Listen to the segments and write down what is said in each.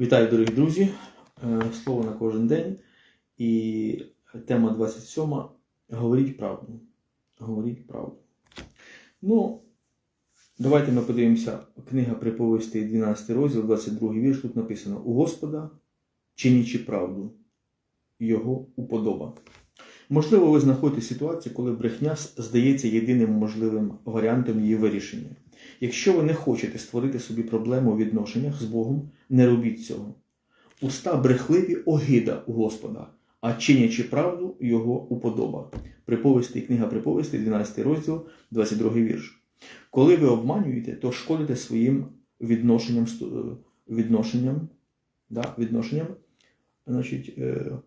Вітаю, дорогі друзі! Е, Слово на кожен день. І тема 27. Говоріть правду. Говоріть правду. Ну, давайте ми подивимося. Книга приповісти, 12 розділ, 22 вірш. Тут написано: У Господа чинячи правду, Його уподоба. Можливо, ви знаходите ситуацію, коли брехня здається єдиним можливим варіантом її вирішення. Якщо ви не хочете створити собі проблему у відношеннях з Богом, не робіть цього. Уста брехливі огида у Господа, а чинячи правду його уподоба. Приповісти, книга приповісти, 12 розділ, 22 вірш. Коли ви обманюєте, то шкодите своїм відношенням, е, відношенням, да, відношенням значить, е,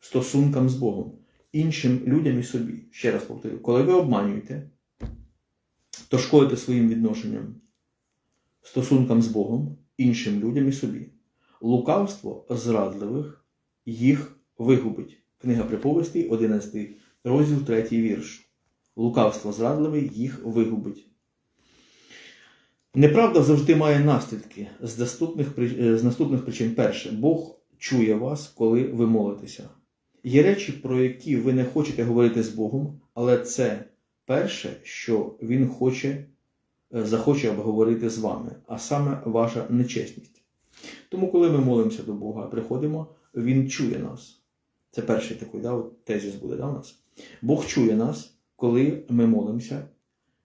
стосункам з Богом, іншим людям і собі. Ще раз повторю, коли ви обманюєте, то шкодите своїм відношенням, стосункам з Богом, іншим людям і собі. Лукавство зрадливих їх вигубить. Книга приповістей, 11 розділ, 3 вірш. Лукавство зрадливе їх вигубить. Неправда завжди має наслідки з наступних, е, з наступних причин. Перше, Бог чує вас, коли ви молитеся. Є речі, про які ви не хочете говорити з Богом, але це перше, що Він хоче, захоче обговорити з вами, а саме ваша нечесність. Тому, коли ми молимося до Бога, приходимо, Він чує нас. Це перший такий да, от тезіс буде да, у нас. Бог чує нас, коли ми молимося.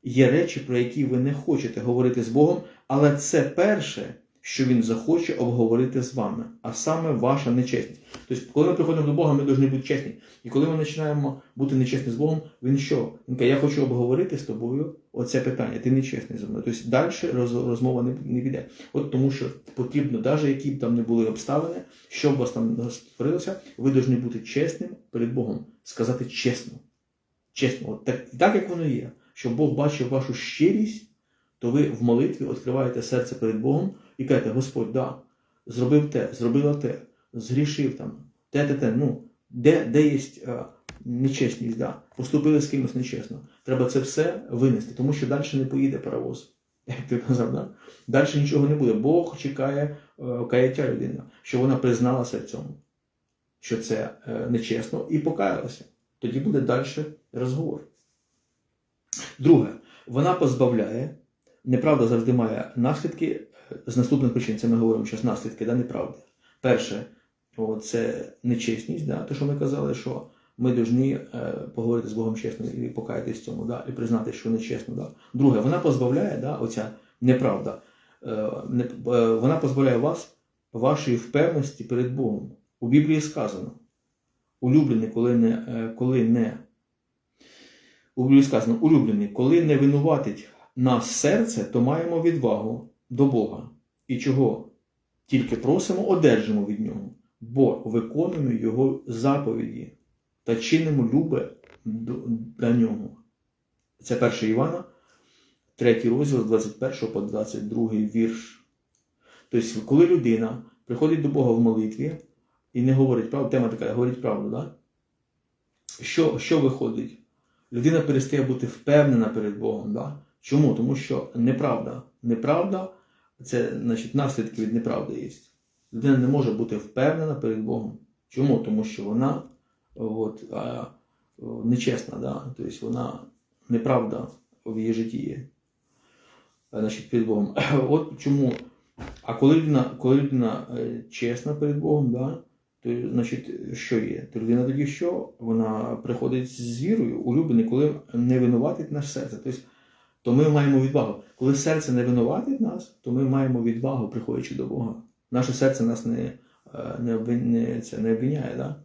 Є речі, про які ви не хочете говорити з Богом, але це перше, що Він захоче обговорити з вами, а саме ваша нечесність. Тобто, коли ми приходимо до Бога, ми повинні бути чесні. І коли ми починаємо бути нечесні з Богом, Він що? Він каже, я хочу обговорити з тобою оце питання. Ти нечесний зі мною. Тобто далі роз- розмова не, не піде. От тому що потрібно, навіть які б там не були обставини, що б вас там створилося, ви повинні бути чесним перед Богом, сказати чесно. Чесно, от так, так як воно є, щоб Бог бачив вашу щирість, то ви в молитві відкриваєте серце перед Богом і кажете, Господь, да, зробив те, зробила те, згрішив там, те, те, те. Ну, де, де є е, нечесність, да, поступили з кимось нечесно. Треба це все винести, тому що далі не поїде паровоз. Як ти казав, да? далі нічого не буде. Бог чекає е, каяття людини, що вона призналася в цьому, що це е, нечесно, і покаялася. Тоді буде далі розговор. Друге, вона позбавляє, неправда завжди має наслідки е, з наступних причин. Це ми говоримо зараз наслідки да, неправди. Перше, о, це нечесність, да, те, що ми казали, що ми повинні е, поговорити з Богом чесно і покаятись цьому, да, і признати, що нечесно. Да. Друге, вона позбавляє, да, оця неправда, е, вона позбавляє вас вашої впевненості перед Богом. У Біблії сказано, улюблений, коли не, коли не у Біблії сказано, улюблений, коли не винуватить нас серце, то маємо відвагу до Бога. І чого тільки просимо, одержимо від Нього, бо виконуємо Його заповіді та чинимо любе до- Нього. Це 1 Івана, 3 розділ 21 по 22 вірш. Тобто, коли людина приходить до Бога в молитві і не говорить правду, тема така, говорить правду, да? що, що виходить? людина перестає бути впевнена перед Богом. Да? Чому? Тому що неправда. Неправда це значить, наслідки від неправди є. Людина не може бути впевнена перед Богом. Чому? Тому що вона от, а, нечесна, да? тобто вона неправда в її житті є. Значить, перед Богом. От чому. А коли людина, коли людина е, чесна перед Богом, да, то значить, що є? То людина тоді що? Вона приходить з вірою, улюблений, коли не винуватить наше серце. Тобто, то ми маємо відвагу. Коли серце не винуватить нас, то ми маємо відвагу, приходячи до Бога. Наше серце нас не, е, не, обвин- не, це, не обвиняє. Да?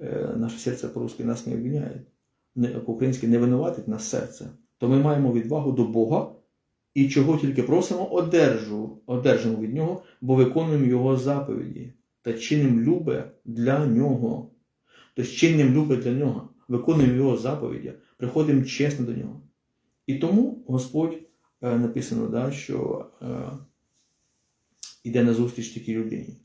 Е, Наше серце по-русски нас не обвиняє. По-українськи не винуватить нас серце. То ми маємо відвагу до Бога і чого тільки просимо, одержу, одержимо від Нього, бо виконуємо Його заповіді та чинимо любе для нього. Тобто чинимо любе для нього, виконуємо його заповіді, приходимо чесно до нього. І тому Господь е, написано, да, що е, йде на зустріч такій людині.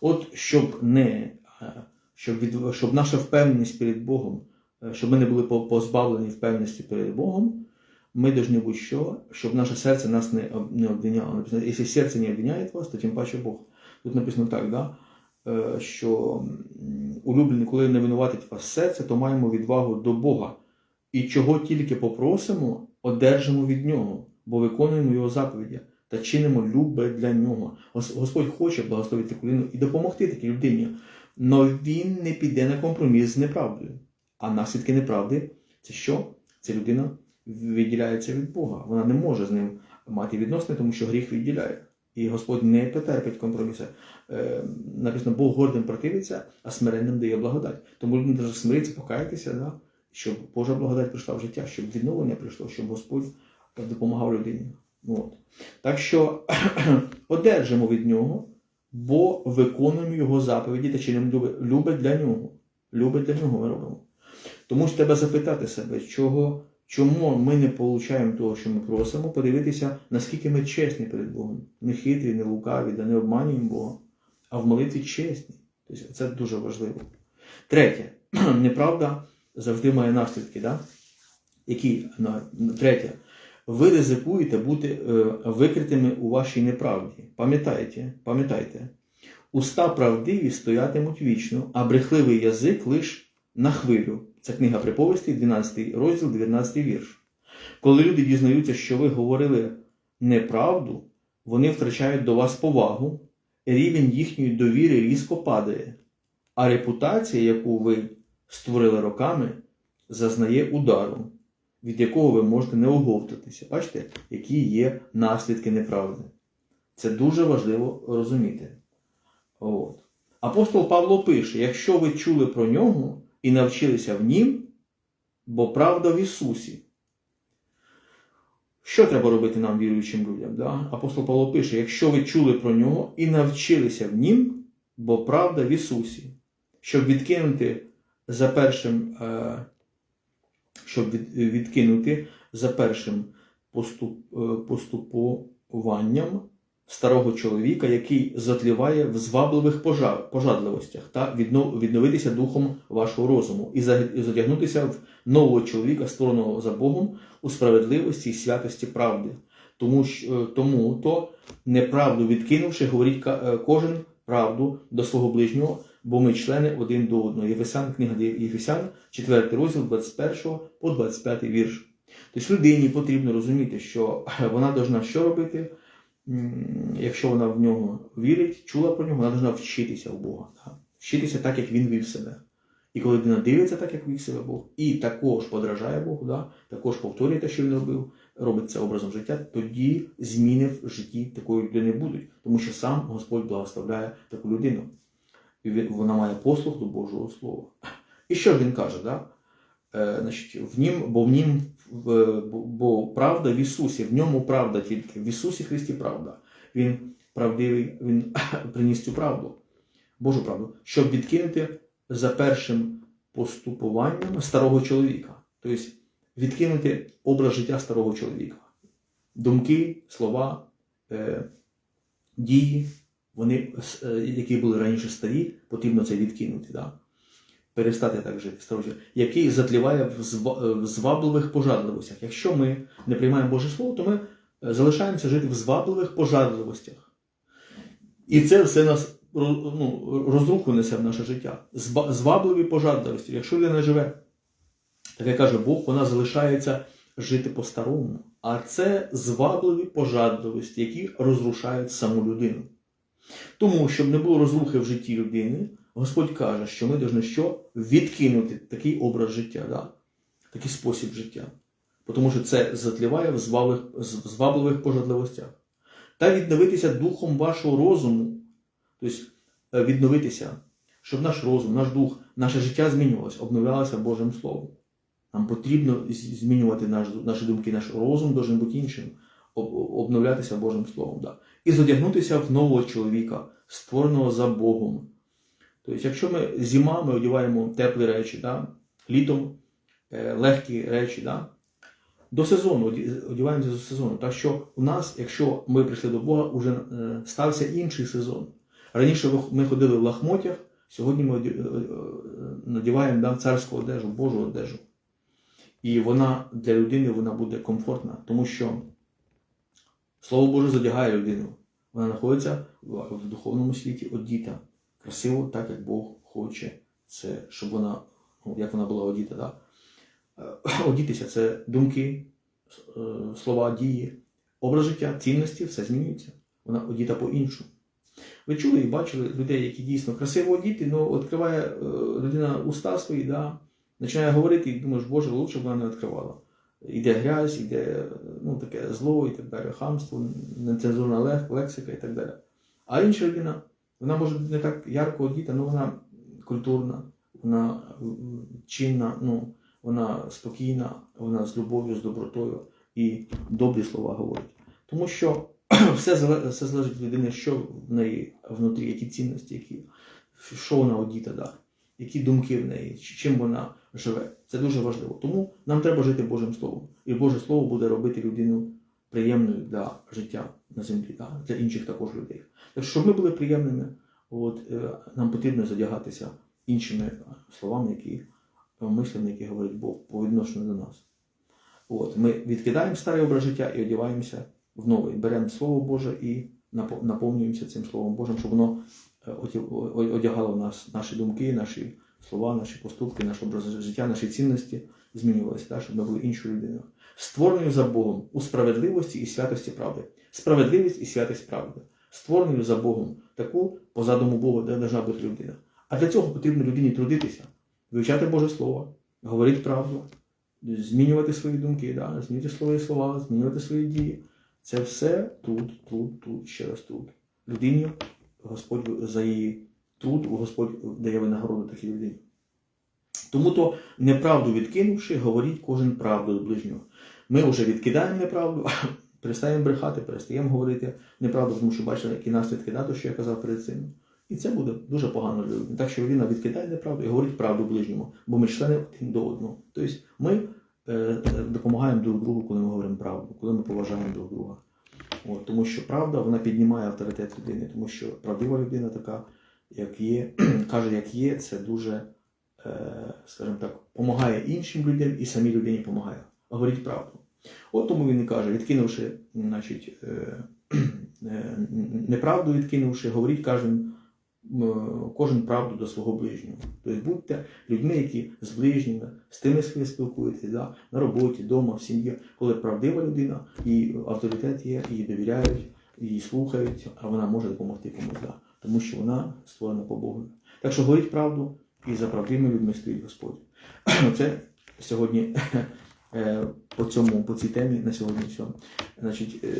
От щоб не е, щоб, від, щоб наша впевненість перед Богом, е, щоб ми не були позбавлені впевненості перед Богом, ми повинні бути що? Щоб наше серце нас не, не обвиняло. Написано, Якщо серце не обвиняє вас, то тим паче Бог. Тут написано так, да? е, що улюблені, коли не винуватить вас серце, то маємо відвагу до Бога. І чого тільки попросимо, одержимо від Нього, бо виконуємо Його заповіді та чинимо любе для нього. Господь хоче благословити людину і допомогти такій людині. Но він не піде на компроміс з неправдою. А наслідки неправди це що? Це людина відділяється від Бога. Вона не може з ним мати відносини, тому що гріх відділяє. І Господь не потерпить компроміси. Е, написано, Бог гордим противиться, а смиренним дає благодать. Тому людина може смиритися, покаятися, да? Щоб Божа благодать прийшла в життя, щоб відновлення прийшло, щоб Господь допомагав людині. От. Так що одержимо від нього, бо виконуємо його заповіді та чинимо любе для нього. Любе для нього ми робимо. Тому ж треба запитати себе, чого, чому ми не получаємо того, що ми просимо, подивитися, наскільки ми чесні перед Богом. Не хитрі, не лукаві, да не обманюємо Бога, а в молитві чесні. Тобто це дуже важливо. Третє, неправда завжди має наслідки. Да? Які? Третє. Ви ризикуєте бути е, викритими у вашій неправді. Пам'ятайте, пам'ятайте, уста правдиві стоятимуть вічно, а брехливий язик лиш на хвилю. Це книга приповістей, 12 розділ, 19 вірш. Коли люди дізнаються, що ви говорили неправду, вони втрачають до вас повагу, рівень їхньої довіри різко падає, а репутація, яку ви створили роками, зазнає удару, від якого ви можете не оговтатися. Бачите, які є наслідки неправди. Це дуже важливо розуміти. От. Апостол Павло пише: якщо ви чули про нього і навчилися в нім, бо правда в Ісусі. Що треба робити нам, віруючим людям? Да? Апостол Павло пише: якщо ви чули про нього і навчилися в нім, бо правда в Ісусі, щоб відкинути за першим, е, щоб відкинути за першим е, поступуванням старого чоловіка, який затліває в звабливих пожа- пожадливостях, та відно- відновитися духом вашого розуму і за- задягнутися в нового чоловіка, створеного за Богом у справедливості і святості правди. Тому, е, тому то, неправду відкинувши, говорить кожен правду до свого ближнього, бо ми члени один до одного. Єфесян, книга Єфесян, 4 розділ 21 по 25 вірш. Тобто людині потрібно розуміти, що вона повинна що робити, якщо вона в нього вірить, чула про нього, вона повинна вчитися в Бога. Так? Вчитися так, як він вів себе. І коли людина дивиться так, як вів себе Бог, і також подражає Богу, да? також повторює те, що він робив, робить це образом життя, тоді зміни в житті такої людини будуть. Тому що сам Господь благословляє таку людину. Вона має послух до Божого Слова. І що він каже? Да? Е, значить, в нім, бо в нім, в- бо, бо правда в Ісусі, в ньому правда тільки, в Ісусі Христі правда. Він правдивий, Він приніс цю правду, Божу правду, щоб відкинути за першим поступуванням старого чоловіка. Тобто відкинути образ життя старого чоловіка. Думки, слова, е, дії, вони, е, які були раніше старі, потрібно це відкинути. Да? перестати так жити, старожити, який затліває в звабливих пожадливостях. Якщо ми не приймаємо Боже Слово, то ми е, залишаємося жити в звабливих пожадливостях. І це все нас ну, розруху несе в наше життя. Звабливі пожадливості. Якщо людина живе, так як каже Бог, вона залишається жити по-старому. А це звабливі пожадливості, які розрушають саму людину. Тому, щоб не було розрухи в житті людини, Господь каже, що ми повинні що? Відкинути такий образ життя, да? такий спосіб життя. Тому що це затліває в звабливих, звабливих пожадливостях. Та відновитися духом вашого розуму. Тобто е, відновитися, щоб наш розум, наш дух, наше життя змінювалося, обновлялося Божим Словом. Нам потрібно змінювати наш, наші думки, наш розум должен бути іншим, обновлятися Божим Словом. Да. І задягнутися в нового чоловіка, створеного за Богом. Тобто, якщо ми зима, ми одягаємо теплі речі, да? літом е, легкі речі, да? до сезону оді- одягаємося до сезону. Так що у нас, якщо ми прийшли до Бога, вже е, стався інший сезон. Раніше ми ходили в лахмотях, сьогодні ми е, надіваємо да, царську одежу, Божу одежу. І вона для людини вона буде комфортна, тому що Слово Боже задягає людину. Вона знаходиться в духовному світі, одіта красиво, так як Бог хоче це, щоб вона, ну, як вона була одіта, да? Е, одітися це думки, е, слова, дії, образ життя, цінності, все змінюється. Вона одіта по-іншому. Ви чули і бачили людей, які дійсно красиво одіти, але відкриває е, людина уста свої, да, починає говорити і думаєш, Боже, лучше б вона не відкривала. Іде грязь, іде ну, таке зло і так далі, хамство, нецензурна лексика і так далі. А інша людина, вона може не так ярко одіта, але вона культурна, вона чинна, ну, вона спокійна, вона з любов'ю, з добротою і добрі слова говорить. Тому що все, все залежить від людини, що в неї внутрі, які цінності, які, що вона одіта, да, які думки в неї, чим вона живе. Це дуже важливо. Тому нам треба жити Божим Словом. І Боже Слово буде робити людину приємною для життя на землі, для інших також людей. Так що, щоб ми були приємними, от, е, нам потрібно задягатися іншими словами, які е, мислями, які говорить Бог по відношенню до нас. От, ми відкидаємо старий образ життя і одягаємося в новий. Беремо Слово Боже і наповнюємося цим Словом Божим, щоб воно одягало в нас наші думки, наші слова, наші поступки, наш образ життя, наші цінності змінювалися, так, щоб ми були іншою людиною. Створеною за Богом у справедливості і святості правди. Справедливість і святість правди. Створеною за Богом таку по задуму Бога, де должна бути людина. А для цього потрібно людині трудитися, вивчати Боже Слово, говорити правду, змінювати свої думки, да? змінювати свої слова, змінювати свої дії. Це все тут, тут, тут, ще раз тут. Людині Господь за її труд, Господь дає винагороду такій людині. Тому то неправду відкинувши, говоріть кожен правду до ближнього. Ми вже відкидаємо неправду, перестаємо брехати, перестаємо говорити неправду, тому що бачили, які наслідки да, то, що я казав перед цим. І це буде дуже погано для людини. Так що людина відкидає неправду і говорить правду ближньому, бо ми члени один до одного. Тобто ми е, е, допомагаємо друг другу, коли ми говоримо правду, коли ми поважаємо друг друга. От, тому що правда вона піднімає авторитет людини, тому що правдива людина така, як є, каже, як є, це дуже, е, скажімо так, допомагає іншим людям і самій людині допомагає. Говорить правду. От тому він і каже, відкинувши, значить, е, е, неправду відкинувши, говоріть кожен, кожен правду до свого ближнього. Тобто будьте людьми, які з ближніми, з тими, з ким ви да, на роботі, вдома, в сім'ї, коли правдива людина, і авторитет є, її довіряють, її слухають, а вона може допомогти комусь, да, тому що вона створена по Богу. Так що говоріть правду, і за правдивими людьми стоїть Господь. Це сьогодні е, по цьому, по цій темі на сьогодні все. Значить, е,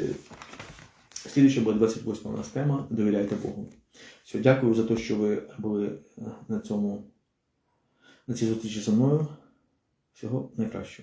слідуюча буде 28 у нас тема Довіряйте Богу. Все, дякую за те, що ви були е, на цьому на цій зустрічі зі мною. Всього найкращого.